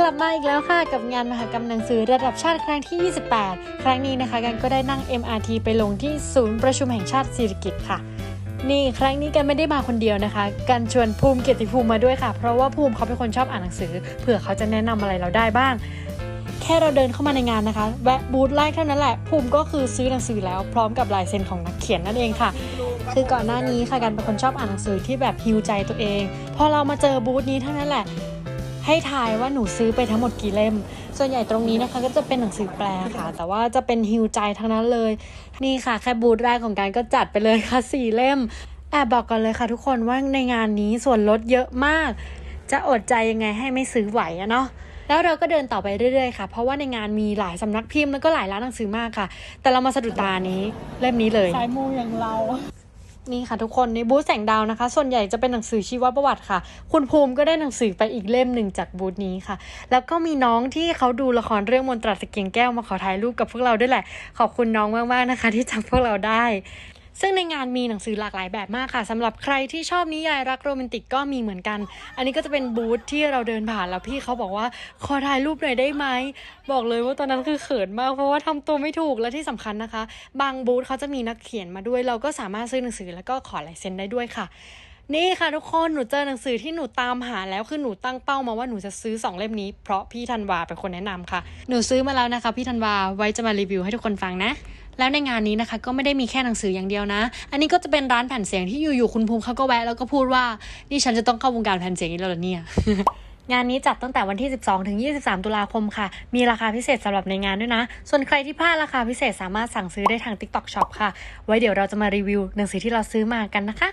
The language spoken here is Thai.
กลับมาอีกแล้วค่ะกับงานมหกรรมหนังสือระดับชาติครั้งที่ 28 ครั้งนี้นะคะกันก็ได้นั่ง MRT ไปลงที่ศูนย์ประชุมแห่งชาติสิริกิติ์ค่ะ นี่ครั้งนี้กันไม่ได้มาคนเดียวนะคะ กันชวนภูมิเกียรติภูมิมาด้วยค่ะ เพราะว่าภูมิเขาเป็นคนชอบอ่านหนังสือ เผื่อเขาจะแนะนำอะไรเราได้บ้าง แค่เราเดินเข้ามาในงานนะคะแวะบูธแรกเท่านั้นแหละ ภูมิก็คือซื้อหนังสือแล้วพร้อมกับลายเซ็นของนักเขียนนั่นเองค่ะคือก่อนหน้านี้ค่ะกันเป็นคนชอบอ่านหนังสือที่แบบฮิวใจตัวเอง พอเรามาเจอบูธนี้เท่านั้นแหละ ให้ทายว่าหนูซื้อไปทั้งหมดกี่เล่ม ส่วนใหญ่ตรงนี้นะคะก็จะเป็นหนังสือแปลค่ะ แต่ว่าจะเป็นฮิวใจทั้งนั้นเลย นี่ค่ะแค่บูธแรกของการก็จัดไปเลยค่ะสี่เล่มแอบบอกกันเลยค่ะทุกคนว่าในงานนี้ส่วนลดเยอะมาก จะอดใจยังไงให้ไม่ซื้อไหวอะเนาะแล้วเราก็เดินต่อไปเรื่อยๆค่ะ เพราะว่าในงานมีหลายสำนักพิมพ์แล้วก็หลายร้านหนังสือมากค่ะ แต่เรามาสะดุดตานี้เล่มนี้เลย สายมูอย่างเรา นี่ค่ะทุกคนในบูธแสงดาวนะคะ ส่วนใหญ่จะเป็นหนังสือชีวประวัติค่ะ คุณภูมิก็ได้หนังสือไปอีกเล่มหนึ่งจากบูธนี้ค่ะ แล้วก็มีน้องที่เขาดูละครเรื่องมนตราตะเกียงแก้วมาขอถ่ายรูปกับพวกเราด้วยแหละ ขอบคุณน้องมากๆนะคะ ที่จำพวกเราได้ ซึ่งในงานมีหนังสือหลากหลายแบบมากค่ะสำหรับใครที่ชอบนิยายรักโรแมนติกก็มีเหมือนกัน อันนี้ก็จะเป็นบูธที่เราเดินผ่านแล้วพี่เขาบอกว่าขอถ่ายรูปหน่อยได้ไหม บอกเลยว่าตอนนั้นคือเขินมากเพราะว่าทำตัวไม่ถูกและที่สำคัญนะคะ บางบูธเขาจะมีนักเขียนมาด้วย เราก็สามารถซื้อหนังสือแล้วก็ขอลายเซ็นได้ด้วยค่ะนี่ค่ะทุกคนหนูเจอหนังสือที่หนูตามหาแล้วคือหนูตั้งเป้ามาว่าหนูจะซื้อสองเล่มนี้ เพราะพี่ธันวาเป็นคนแนะนำค่ะ หนูซื้อมาแล้วนะคะ พี่ธันวาไว้จะมารีวิวให้ทุกคนฟังนะ แล้วในงานนี้นะคะ ก็ไม่ได้มีแค่หนังสืออย่างเดียวนะ อันนี้ก็จะเป็นร้านแผ่นเสียงที่อยู่ๆคุณภูมิเขาก็แวะแล้วก็พูดว่านี่ฉันจะต้องเข้าวงการแผ่นเสียงอีกแล้วเนี่ยงานนี้จัดตั้งแต่วันที่ 12 ถึง 23 ตุลาคมค่ะ มีราคาพิเศษสำหรับในงานด้วยนะ ส่วนใครที่พลาดราคาพิเศษสามารถสั่งซื้อได้ทาง TikTok Shop ค่ะ ไว้เดี๋ยวเราจะมารีวิวหนังสือที่เราซื้อมากันนะคะ